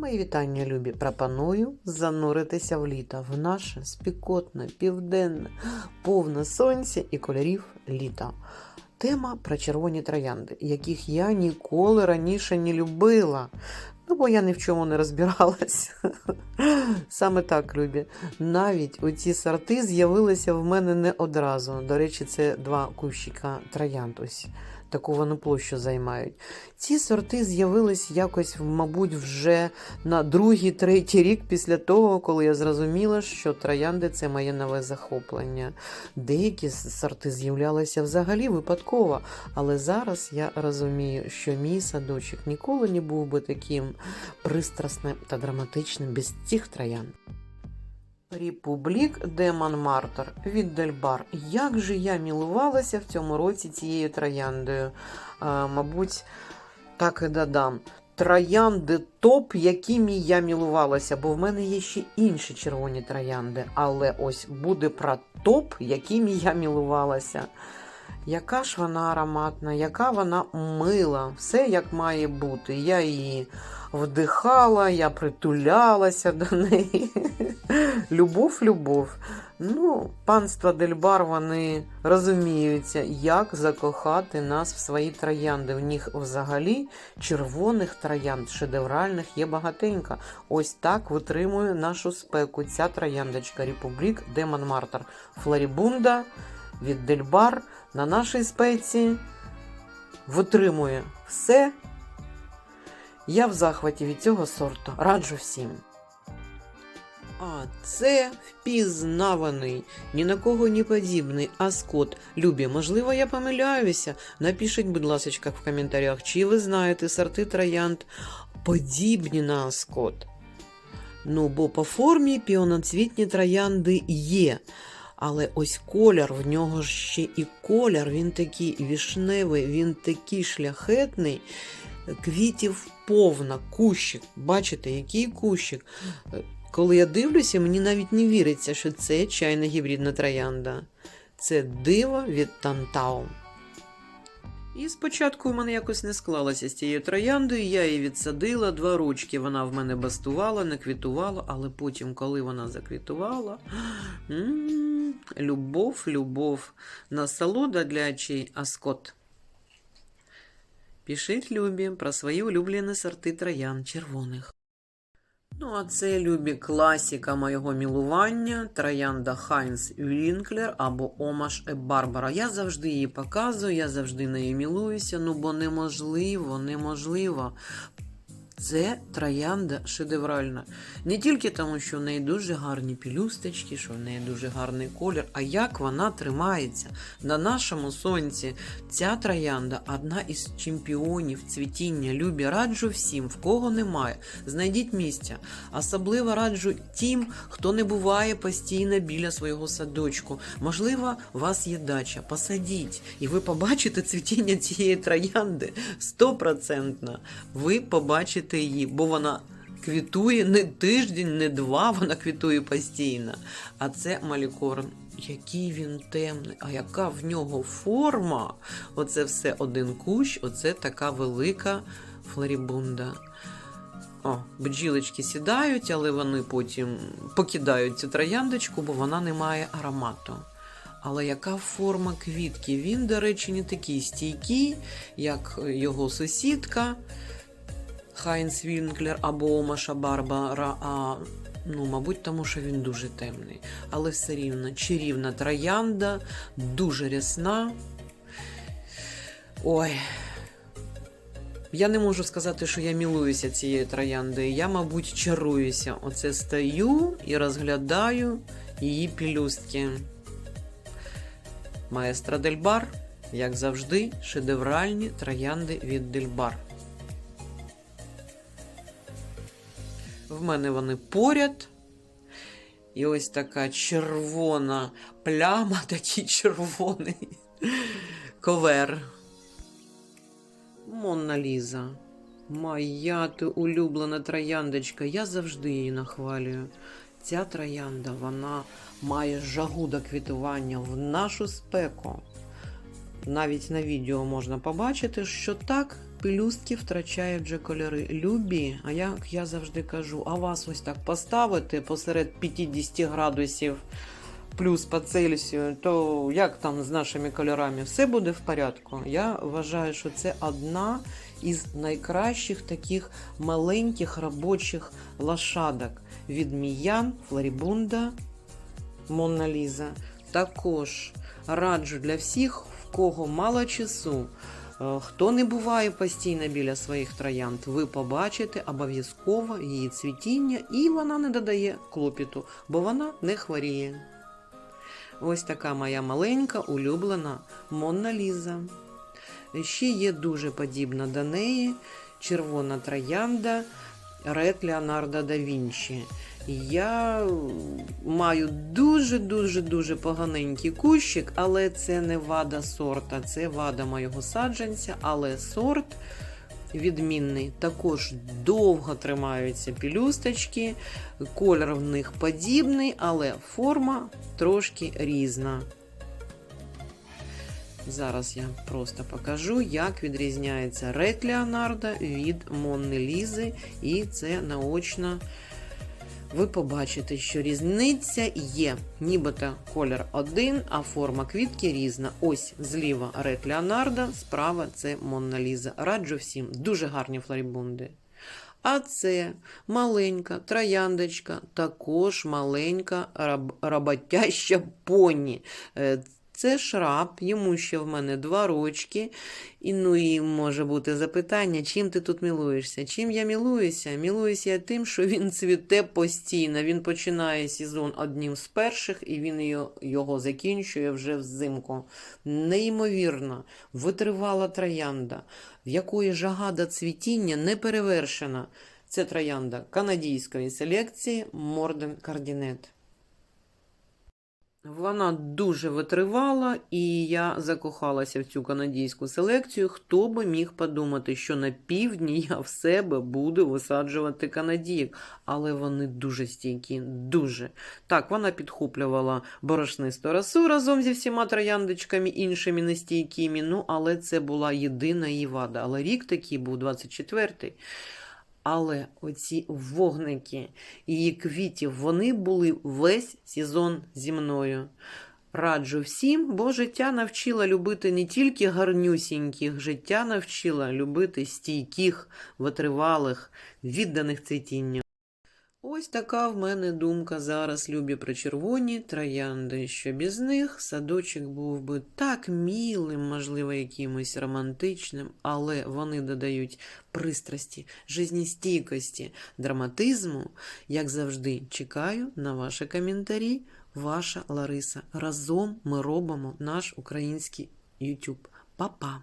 Мої вітання, любі. Пропоную зануритися в літо, в наше спікотне, південне, повне сонця і кольорів літа. Тема про червоні троянди, яких я ніколи раніше не любила. Ну, бо я ні в чому не розбиралась. Саме так, любі. Навіть оці сорти з'явилися в мене не одразу. До речі, це два кущика троянд. Ось таку вони площу займають. Ці сорти з'явились якось, мабуть, вже на другий, третій рік після того, коли я зрозуміла, що троянди це моє нове захоплення. Деякі сорти з'являлися взагалі випадково, але зараз я розумію, що мій садочок ніколи не був би таким пристрасним та драматичним без цих троянд. Републік де Монмартр від Дельбар. Як же я мілувалася в цьому році цією трояндою? А, мабуть, так і додам. Троянди топ, якими я мілувалася, бо в мене є ще інші червоні троянди. Але ось буде про топ, якими я мілувалася. Яка ж вона ароматна, яка вона мила, все як має бути. Я її вдихала, я притулялася до неї. Любов, любов. Ну, панство Дельбар вони розуміються, як закохати нас в свої троянди. В них взагалі червоних троянд, шедевральних є багатенько. Ось так витримує нашу спеку. Ця трояндочка Републік де Монмартр. Флорібунда від Дельбар на нашій спеці витримує все. Я в захваті від цього сорту. Раджу всім. А це впізнаваний, ні на кого не подібний аскот. Любі, можливо, я помиляюся. Напишіть, будь ласка, в коментарях, чи ви знаєте сорти троянд подібні на аскот. Ну, бо по формі піоноцвітні троянди є. Але ось колір, в нього ще і колір, він такий вішневий, він такий шляхетний. Квітів повна, кущик. Бачите, який кущик? Коли я дивлюся, мені навіть не віриться, що це чайна гібридна троянда. Це диво від Тантау. І спочатку в мене якось не склалося з цією трояндою, я її відсадила, два ручки вона в мене бастувала, не квітувала, але потім, коли вона заквітувала, м-м, любов, любов, насолода для чий аскот. Пишіть любі про свої улюблені сорти троян червоних. Ну, а це любі класіка моєго мілування троянда Хайнс Вінклер або Омаш Е Барбара. Я завжди її показую, я завжди нею мілуюся, ну бо неможливо, неможливо. Це троянда шедевральна. Не тільки тому, що в неї дуже гарні пілюсточки, що в неї дуже гарний колір, а як вона тримається на нашому сонці. Ця троянда одна із чемпіонів цвітіння. Любі раджу всім, в кого немає. Знайдіть місця. Особливо раджу тим, хто не буває постійно біля свого садочку. Можливо, у вас є дача. Посадіть, і ви побачите цвітіння цієї троянди стопроцентно. Ви побачите її, бо вона квітує не тиждень, не два, вона квітує постійно. А це малікорн. Який він темний, а яка в нього форма? Оце все один кущ, оце така велика флорібунда. О, бджілочки сідають, але вони потім покидають цю трояндочку, бо вона не має аромату. Але яка форма квітки? Він, до речі, не такий стійкий, як його сусідка Хайнс Вінклер або Маша Барбара. А, ну, мабуть, тому що він дуже темний. Але все рівно чарівна троянда, дуже рясна. Ой. Я не можу сказати, що я мілуюся цією трояндою. Я, мабуть, чаруюся. Оце стою і розглядаю її пілюстки. Маестра Дельбар, як завжди, шедевральні троянди від Дельбар. В мене вони поряд. І ось така червона пляма, такий червоний ковер. Монна Ліза. Моя ти улюблена трояндочка. Я завжди її нахвалюю. Ця троянда, вона має жагу до квітування в нашу спеку. Навіть на відео можна побачити, що так пелюстки втрачають вже кольори. Любі, а як я завжди кажу, а вас ось так поставити посеред 50 градусів плюс по Цельсію, то як там з нашими кольорами? Все буде в порядку. Я вважаю, що це одна із найкращих таких маленьких робочих лошадок від Міян, Флорібунда, Монна Ліза. Також раджу для всіх, в кого мало часу. Е, Хто не буває постійно біля своїх троянд, ви побачите обов'язково її цвітіння, і вона не додає клопіту, бо вона не хворіє. Ось така моя маленька улюблена Монна Ліза. Ще є дуже подібна до неї червона троянда Ред Леонардо да Вінчі. Я маю дуже-дуже дуже поганенький кущик, але це не вада сорта, це вада моєго саджанця, але сорт відмінний. Також довго тримаються пілюсточки, колір в них подібний, але форма трошки різна. Зараз я просто покажу, як відрізняється Ред Леонардо від Монни Лізи, і це наочно ви побачите, що різниця є. Нібито колір один, а форма квітки різна. Ось зліва Ред Леонардо, справа це Монна Ліза. Раджу всім дуже гарні флорібунди. А це маленька трояндочка, також маленька раб- роботяща поні. Це шраб, йому ще в мене два рочки. І ну і може бути запитання, чим ти тут мілуєшся? Чим я мілуюся? Мілуюся я тим, що він цвіте постійно. Він починає сезон одним з перших, і він його, закінчує вже взимку. Неймовірно, витривала троянда, в якої жага до цвітіння не перевершена. Це троянда канадійської селекції Морден Кардінет. Вона дуже витривала, і я закохалася в цю канадійську селекцію. Хто би міг подумати, що на півдні я в себе буду висаджувати канадійок, але вони дуже стійкі, дуже. Так, вона підхоплювала борошнисту росу разом зі всіма трояндочками, іншими нестійкими. Ну, але це була єдина її вада. Але рік такий був 24-й. Але оці вогники її квітів, вони були весь сезон зі мною. Раджу всім, бо життя навчила любити не тільки гарнюсіньких, життя навчила любити стійких, витривалих, відданих цвітінню. Ось така в мене думка зараз, любі причервоні троянди, що без них садочок був би так мілим, можливо, якимось романтичним, але вони додають пристрасті, жизнестійкості, драматизму. Як завжди, чекаю на ваші коментарі. Ваша Лариса. Разом ми робимо наш український YouTube. Па-па!